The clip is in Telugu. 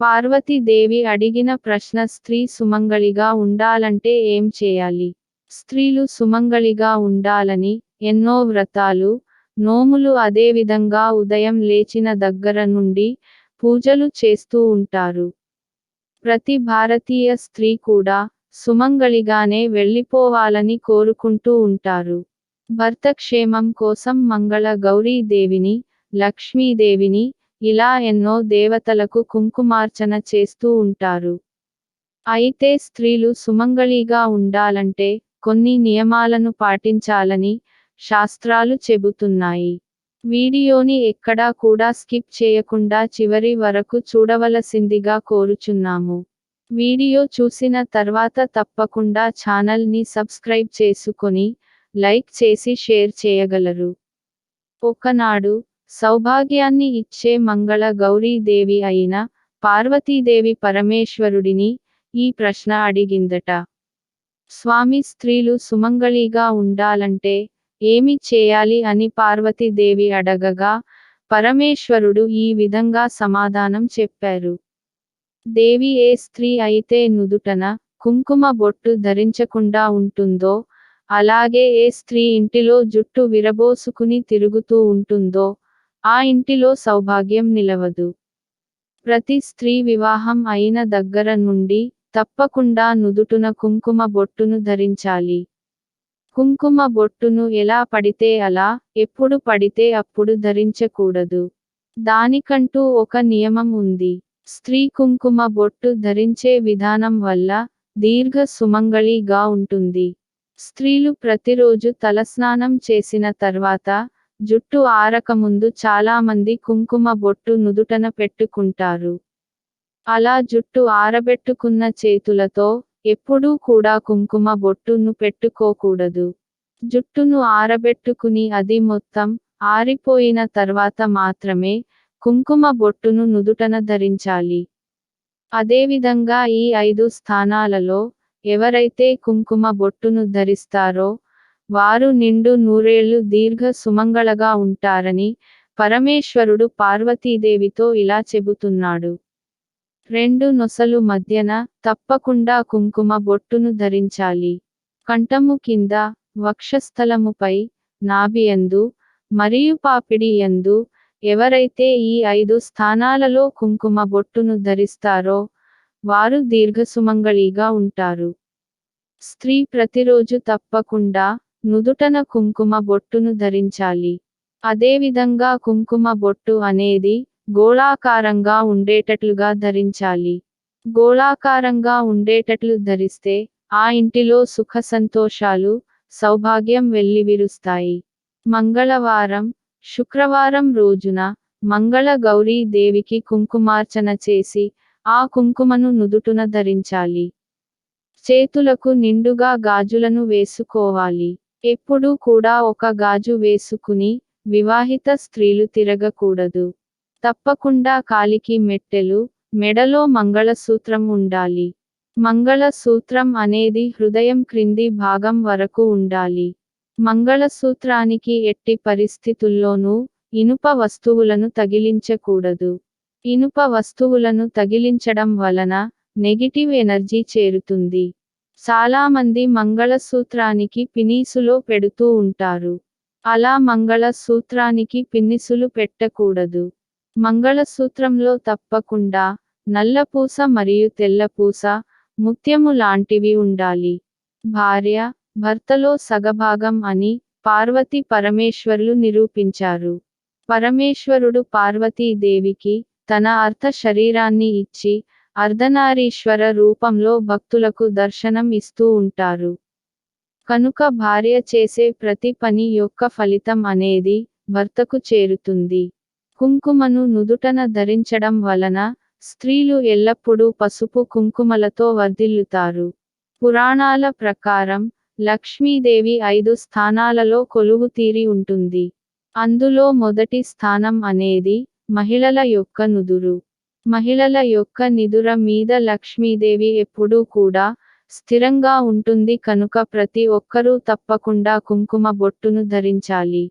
పార్వతీదేవి అడిగిన ప్రశ్న స్త్రీ సుమంగళిగా ఉండాలంటే ఏం చేయాలి? స్త్రీలు సుమంగళిగా ఉండాలని ఎన్నో వ్రతాలు నోములు అదేవిధంగా ఉదయం లేచిన దగ్గర నుండి పూజలు చేస్తూ ఉంటారు. ప్రతి భారతీయ స్త్రీ కూడా సుమంగళిగానే వెళ్ళిపోవాలని కోరుకుంటూ ఉంటారు. భర్త క్షేమం కోసం మంగళ గౌరీ దేవిని లక్ష్మీదేవిని ఇలా ఎన్నో దేవతలకు కుంకుమార్చన చేస్తూ ఉంటారు. అయితే స్త్రీలు సుమంగళిగా ఉండాలంటే కొన్ని నియమాలను పాటించాలని శాస్త్రాలు చెబుతున్నాయి. వీడియోని ఎక్కడా కూడా స్కిప్ చేయకుండా చివరి వరకు చూడవలసిందిగా కోరుచున్నాము. వీడియో చూసిన తర్వాత తప్పకుండా ఛానల్ని సబ్స్క్రైబ్ చేసుకొని లైక్ చేసి షేర్ చేయగలరు. ఒకనాడు సౌభాగ్యాన్ని ఇచ్చే మంగళ గౌరీదేవి అయిన పార్వతీదేవి పరమేశ్వరుడిని ఈ ప్రశ్న అడిగిందట. స్వామి స్త్రీలు సుమంగళిగా ఉండాలంటే ఏమి చేయాలి అని పార్వతీదేవి అడగగా పరమేశ్వరుడు ఈ విధంగా సమాధానం చెప్పారు. దేవి ఏ స్త్రీ అయితే నుదుటన కుంకుమ బొట్టు ధరించకుండా ఉంటుందో అలాగే ఏ స్త్రీ ఇంటిలో జుట్టు విరబోసుకుని తిరుగుతూ ఉంటుందో ఆ ఇంటిలో సౌభాగ్యం నిలవదు. ప్రతి స్త్రీ వివాహం అయిన దగ్గర నుండి తప్పకుండా నుదుటున కుంకుమ బొట్టును ధరించాలి. కుంకుమ బొట్టును ఎలా పడితే అలా ఎప్పుడు పడితే అప్పుడు ధరించకూడదు. దానికంటూ ఒక నియమం ఉంది. స్త్రీ కుంకుమ బొట్టు ధరించే విధానం వల్ల దీర్ఘ సుమంగళిగా ఉంటుంది. స్త్రీలు ప్రతిరోజు తలస్నానం చేసిన తర్వాత జుట్టు ఆరకముందు చాలా మంది కుంకుమ బొట్టు నుదుటన పెట్టుకుంటారు. అలా జుట్టు ఆరబెట్టుకున్న చేతులతో ఎప్పుడూ కూడా కుంకుమ బొట్టును పెట్టుకోకూడదు. జుట్టును ఆరబెట్టుకుని అది మొత్తం ఆరిపోయిన తర్వాత మాత్రమే కుంకుమ బొట్టును నుదుటన ధరించాలి. అదేవిధంగా ఈ ఐదు స్థానాలలో ఎవరైతే కుంకుమ బొట్టును ధరిస్తారో వారు నిండు నూరేళ్ళు దీర్ఘ సుమంగళగా ఉంటారని పరమేశ్వరుడు పార్వతీదేవితో ఇలా చెబుతున్నాడు. రెండు నొసలు మధ్యన తప్పకుండా కుంకుమ బొట్టును ధరించాలి. కంఠము కింద వక్షస్థలముపై నాభియందు మరియు పాపిడి యందు ఎవరైతే ఈ ఐదు స్థానాలలో కుంకుమ బొట్టును ధరిస్తారో వారు దీర్ఘసుమంగళిగా ఉంటారు. స్త్రీ ప్రతిరోజు తప్పకుండా నుదుటన కుంకుమ బొట్టును ధరించాలి. అదేవిధంగా కుంకుమ బొట్టు అనేది గోళాకారంగా ఉండేటట్లుగా ధరించాలి. గోళాకారంగా ఉండేటట్లు ధరిస్తే ఆ ఇంటిలో సుఖ సంతోషాలు సౌభాగ్యం వెల్లివిరుస్తాయి. మంగళవారం శుక్రవారం రోజున మంగళ గౌరీ దేవికి కుంకుమార్చన చేసి ఆ కుంకుమను నుదుటున ధరించాలి. చేతులకు నిండుగా గాజులను వేసుకోవాలి. ఎప్పుడూ కూడా ఒక గాజు వేసుకుని వివాహిత స్త్రీలు తిరగకూడదు. తప్పకుండా కాలికి మెట్టెలు మెడలో మంగళసూత్రం ఉండాలి. మంగళసూత్రం అనేది హృదయం క్రింది భాగం వరకు ఉండాలి. మంగళసూత్రానికి ఎట్టి పరిస్థితుల్లోనూ ఇనుప వస్తువులను తగిలించకూడదు. ఇనుప వస్తువులను తగిలించడం వలన నెగిటివ్ ఎనర్జీ చేరుతుంది. చాలామంది మంగళసూత్రానికి పినీసులో పెడుతూ ఉంటారు. అలా మంగళసూత్రానికి పిన్నిసులు పెట్టకూడదు. మంగళసూత్రంలో తప్పకుండా నల్లపూస మరియు తెల్లపూస ముత్యము లాంటివి ఉండాలి. భార్య భర్తలో సగభాగం అని పార్వతి పరమేశ్వర్లు నిరూపించారు. పరమేశ్వరుడు పార్వతీదేవికి తన అర్థ శరీరాన్ని ఇచ్చి అర్ధనారీశ్వర రూపంలో భక్తులకు దర్శనం ఇస్తూ ఉంటారు. కనుక భార్య చేసే ప్రతి పని యొక్క ఫలితం అనేది భర్తకు చేరుతుంది. కుంకుమను నుదుటన ధరించడం వలన స్త్రీలు ఎల్లప్పుడూ పసుపు కుంకుమలతో వర్ధిల్లుతారు. పురాణాల ప్రకారం లక్ష్మీదేవి ఐదు స్థానాలలో కొలువు తీరి ఉంటుంది. అందులో మొదటి స్థానం అనేది మహిళల యొక్క నుదురు. మహిళల యొక్క నిదుర మీద లక్ష్మీదేవి ఎప్పుడూ కూడా స్థిరంగా ఉంటుంది కనుక ప్రతి ఒక్కరూ తప్పకుండా కుంకుమ బొట్టును ధరించాలి.